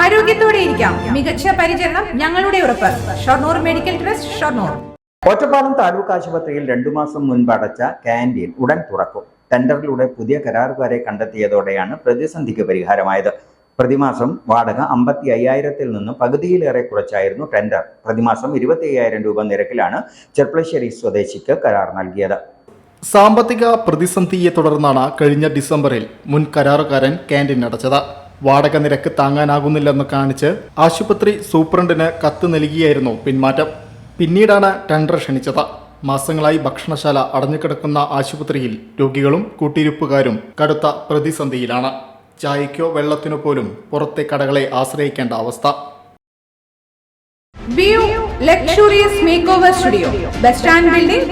ആരോഗ്യത്തോടെ ഇരിക്കാം. മികച്ച പരിചരണം ഞങ്ങളുടെ ഉറപ്പ്. Shoranur medical trust Shoranur. Ottapalam taluk ആശുപത്രിയിൽ രണ്ടു മാസം മുൻപ് അടച്ച ക്യാന്റീൻ ഉടൻ തുറക്കും. ടെൻഡറിലൂടെ പുതിയ കരാറുകാരെ കണ്ടെത്തിയതോടെയാണ് പ്രതിസന്ധിക്ക് പരിഹാരമായത്. പ്രതിമാസം വാടക അമ്പത്തി അയ്യായിരത്തിൽ നിന്ന് പകുതിയിലേറെ കുറച്ചായിരുന്നു ടെൻഡർ. പ്രതിമാസം ഇരുപത്തി അയ്യായിരം രൂപ നിരക്കിലാണ് ചെർപ്പളശ്ശേരി സ്വദേശിക്ക് കരാർ നൽകിയത്. സാമ്പത്തിക പ്രതിസന്ധിയെ തുടർന്നാണ് കഴിഞ്ഞ ഡിസംബറിൽ മുൻ കരാറുകാരൻ ക്യാന്റീൻ അടച്ചത്. വാടക നിരക്ക് താങ്ങാനാകുന്നില്ലെന്ന് കാണിച്ച് ആശുപത്രി സൂപ്രണ്ടിന് കത്ത് നൽകിയായിരുന്നു പിന്മാറ്റം. പിന്നീടാണ് ടെൻഡർ ക്ഷണിച്ചത്. മാസങ്ങളായി ഭക്ഷണശാല അടഞ്ഞുകിടക്കുന്ന ആശുപത്രിയിൽ രോഗികളും കൂട്ടിരിപ്പുകാരും കടുത്ത പ്രതിസന്ധിയിലാണ്. ചായയ്ക്കോ വെള്ളത്തിനോ പോലും പുറത്തെ കടകളെ ആശ്രയിക്കേണ്ട അവസ്ഥ. Studio bus stand building